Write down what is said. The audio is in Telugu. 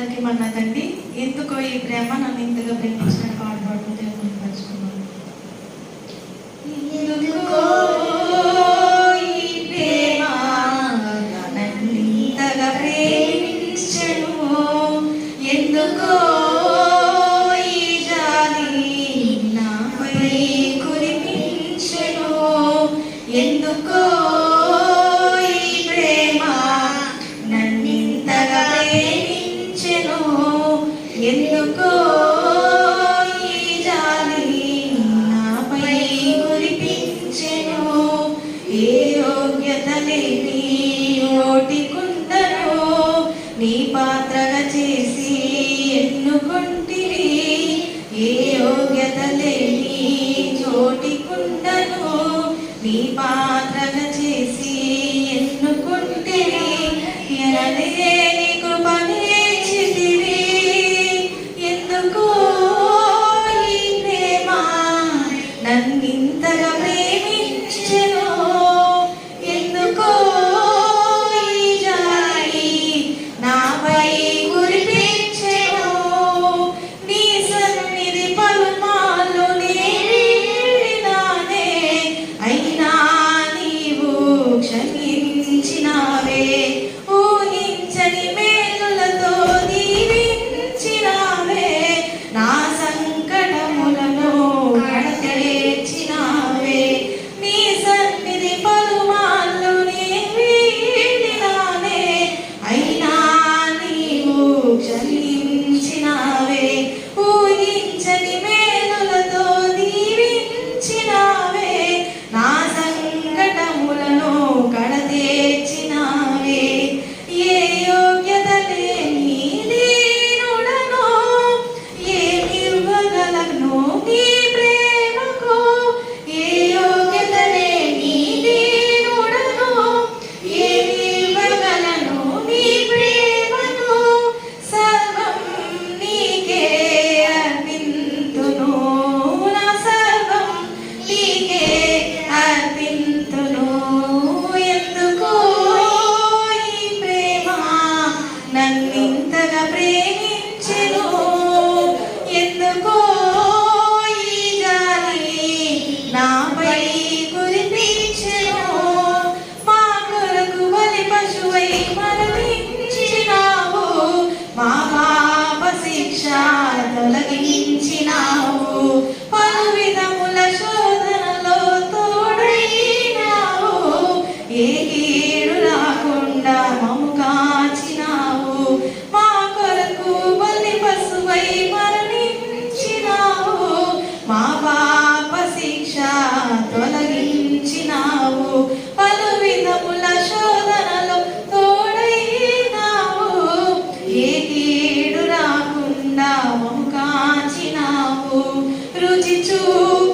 అందరికీ మన తండ్రి ఎందుకో ఈ ప్రేమ నన్ను ఇంతగా ప్రేమించిన పాడుబడుతూ తెలుగు పరుచుకున్నాను పాత్రగా చేసి ఎన్నుకుంటివి ఏ యోగ్యత లేని చోటికుండను నీ పాత్ర se rodičů